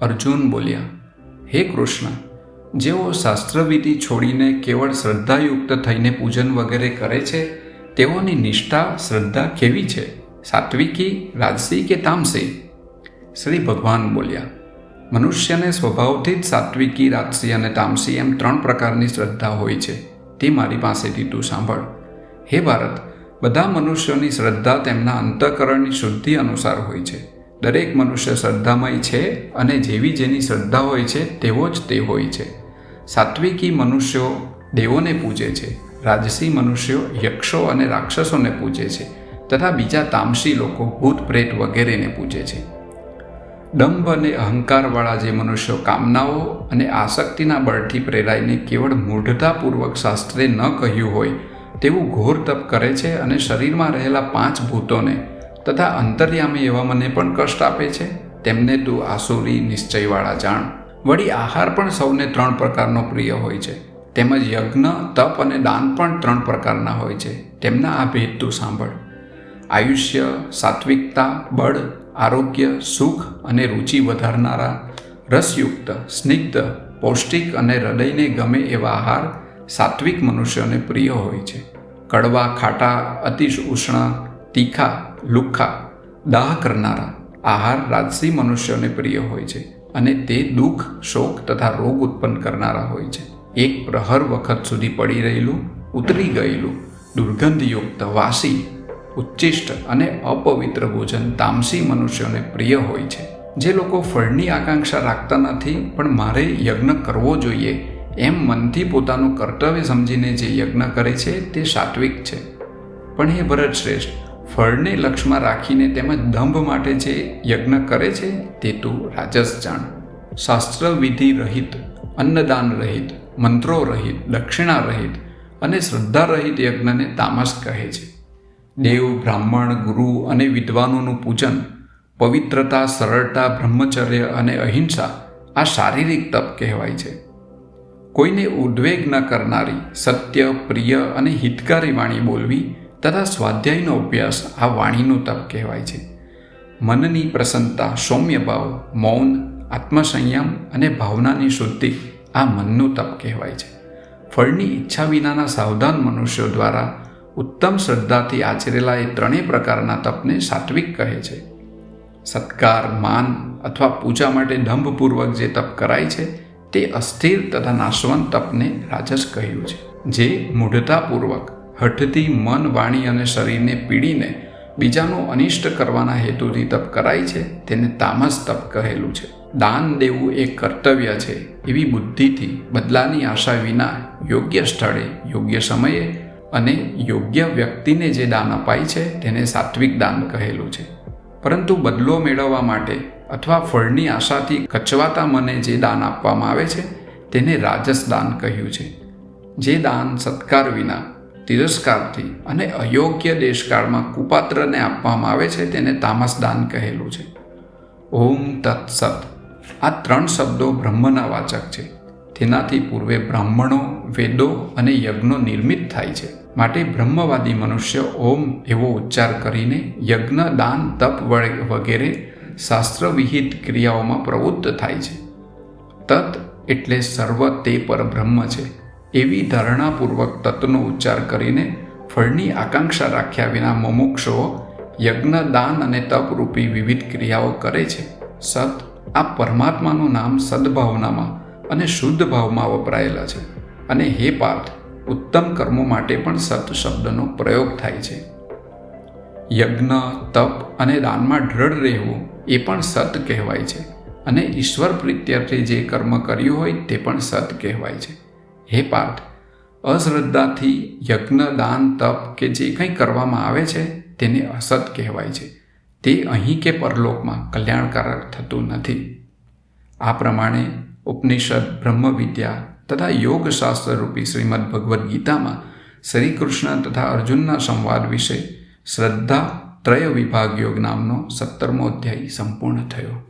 અર્જુન બોલ્યા, હે કૃષ્ણ, જેઓ શાસ્ત્રવિધિ છોડીને કેવળ શ્રદ્ધાયુક્ત થઈને પૂજન વગેરે કરે છે, તેઓની નિષ્ઠા, શ્રદ્ધા કેવી છે? સાત્વિકી, રાજસી કે તામસી? શ્રી ભગવાન બોલ્યા, મનુષ્યને સ્વભાવથી જ સાત્વિકી, રાજસી અને તામસી એમ ત્રણ પ્રકારની શ્રદ્ધા હોય છે. તે મારી પાસેથી તું સાંભળ. હે ભારત, બધા મનુષ્યોની શ્રદ્ધા તેમના અંતઃકરણની શુદ્ધિ અનુસાર હોય છે. દરેક મનુષ્ય શ્રદ્ધામય છે અને જેવી જેની શ્રદ્ધા હોય છે, તેવો જ તે હોય છે. સાત્વિકી મનુષ્યો દેવોને પૂજે છે, રાજસી મનુષ્યો યક્ષો અને રાક્ષસોને પૂજે છે, તથા બીજા તામસી લોકો ભૂત પ્રેત વગેરેને પૂજે છે. દંભ અને અહંકારવાળા જે મનુષ્યો કામનાઓ અને આસક્તિના બળથી પ્રેરાઈને કેવળ મૂઢતાપૂર્વક શાસ્ત્રે ન કહ્યું હોય, તેવું ઘોર તપ કરે છે અને શરીરમાં રહેલા પાંચ ભૂતોને તથા અંતર્યામી એવા મને પણ કષ્ટ આપે છે. તેમને તું આસુરી, નિશ્ચયવાળા જાણ. વળી આહાર પણ સૌને ત્રણ પ્રકારનો પ્રિય હોય છે. તેમજ યજ્ઞ, તપ અને દાન પણ ત્રણ પ્રકારના હોય છે. તેમના આ ભેદ તું સાંભળ. આયુષ્ય, સાત્વિકતા, બળ, આરોગ્ય, સુખ અને રુચિ વધારનારા, રસયુક્ત, સ્નિગ્ધ, પૌષ્ટિક અને હૃદયને ગમે એવા આહાર સાત્વિક મનુષ્યોને પ્રિય હોય છે. કડવા, ખાટા, અતિશ ઉષ્ણ, તીખા લુખ્ખા દાહ કરનારા, આહાર રાજસી મનુષ્યોને પ્રિય હોય છે અને તે દુઃખ, શોક તથા રોગ ઉત્પન્ન કરનારા હોય છે. એક પ્રહર વખત સુધી પડી રહેલું, ઉતરી ગયેલું, દુર્ગંધયુક્ત, વાસી ઉચ્ચિષ્ટ અને અપવિત્ર ભોજન તામસી મનુષ્યોને પ્રિય હોય છે. જે લોકો ફળની આકાંક્ષા રાખતા નથી, પણ મારે યજ્ઞ કરવો જોઈએ, એમ મનથી પોતાનું કર્તવ્ય સમજીને જે યજ્ઞ કરે છે, તે સાત્વિક છે. પણ હે ભરત શ્રેષ્ઠ ફળને લક્ષમાં રાખીને તેમજ દંભ માટે જે યજ્ઞ કરે છે, તે તું રાજસ જાણ. શાસ્ત્ર વિધિ રહિત, અન્નદાન રહિત, મંત્રો રહિત, દક્ષિણા રહિત અને શ્રદ્ધા રહિત યજ્ઞને તામસ કહે છે. દેવ, બ્રાહ્મણ, ગુરુ અને વિદ્વાનોનું પૂજન, પવિત્રતા, સરળતા, બ્રહ્મચર્ય અને અહિંસા આ શારીરિક તપ કહેવાય છે. કોઈને ઉદ્વેગ ન કરનારી, સત્ય, પ્રિય અને હિતકારી વાણી બોલવી તથા સ્વાધ્યાયનો અભ્યાસ આ વાણીનું તપ કહેવાય છે. મનની પ્રસન્નતા, સૌમ્ય ભાવ, મૌન, આત્મસંયમ અને ભાવનાની શુદ્ધિ આ મનનું તપ કહેવાય છે. ફળની ઈચ્છા વિનાના સાવધાન મનુષ્યો દ્વારા ઉત્તમ શ્રદ્ધાથી આચરેલા એ ત્રણેય પ્રકારના તપને સાત્વિક કહે છે. સત્કાર, માન અથવા પૂજા માટે દંભપૂર્વક જે તપ કરાય છે, તે અસ્થિર તથા નાશવંત તપને રાજસ કહ્યું છે, જે મૂઢતાપૂર્વક હઠથી મન, વાણી અને શરીરને પીડીને બીજાનું અનિષ્ટ કરવાના હેતુથી તપ કરાય છે, તેને તામસ તપ કહેલું છે. દાન દેવું એ કર્તવ્ય છે, એવી બુદ્ધિથી બદલાની આશા વિના યોગ્ય સ્થળે, યોગ્ય સમયે અને યોગ્ય વ્યક્તિને જે દાન અપાય છે, તેને સાત્વિક દાન કહેલું છે. પરંતુ બદલો મેળવવા માટે અથવા ફળની આશાથી કચવાતા મને જે દાન આપવામાં આવે છે, તેને રાજસ દાન કહ્યું છે. જે દાન સત્કાર વિના તિરસ્કારથી અને અયોગ્ય દેશકાળમાં કુપાત્રને આપવામાં આવે છે તેને તામસ દાન કહેલું છે. ઓમ તત્સત. આ ત્રણ શબ્દો બ્રહ્મના વાચક છે. તેનાથી પૂર્વે બ્રાહ્મણો, વેદો અને યજ્ઞો નિર્મિત થાય છે. માટે બ્રહ્મવાદી મનુષ્ય ઓમ એવો ઉચ્ચાર કરીને યજ્ઞ, દાન, તપ વગેરે શાસ્ત્રવિહિત ક્રિયાઓમાં પ્રવૃત્ત થાય છે. તત એટલે સર્વ તે પર બ્રહ્મ છે. એવી ધારણાપૂર્વક તત્નો ઉચ્ચાર કરીને ફળની આકાંક્ષા રાખ્યા વિના મુમુક્ષુઓ યજ્ઞ દાન અને તપરૂપી વિવિધ ક્રિયાઓ કરે છે. સત, આ પરમાત્માનું નામ સદભાવનામાં અને શુદ્ધ ભાવમાં વપરાયેલા છે. અને હે પાર્થ, ઉત્તમ કર્મો માટે પણ સત શબ્દનો પ્રયોગ થાય છે. યજ્ઞ, તપ અને દાનમાં દ્રઢ રહેવું એ પણ સત કહેવાય છે. અને ઈશ્વર પ્રીત્યર્થે જે કર્મ કર્યું હોય તે પણ સત કહેવાય છે. હે પાર્થ, અશ્રદ્ધાથી યજ્ઞ દાન તપ કે જે કંઈ કરવામાં આવે છે, તેને અસત કહેવાય છે. તે અહીં કે પરલોકમાં કલ્યાણકારક થતું નથી. આ પ્રમાણે ઉપનિષદ, બ્રહ્મવિદ્યા તથા યોગશાસ્ત્ર રૂપી શ્રીમદ ભગવદ્ ગીતામાં શ્રી કૃષ્ણ તથા અર્જુનના સંવાદ વિશે શ્રદ્ધા ત્રય વિભાગ યોગ નામનો સત્તરમો અધ્યાય સંપૂર્ણ થયો.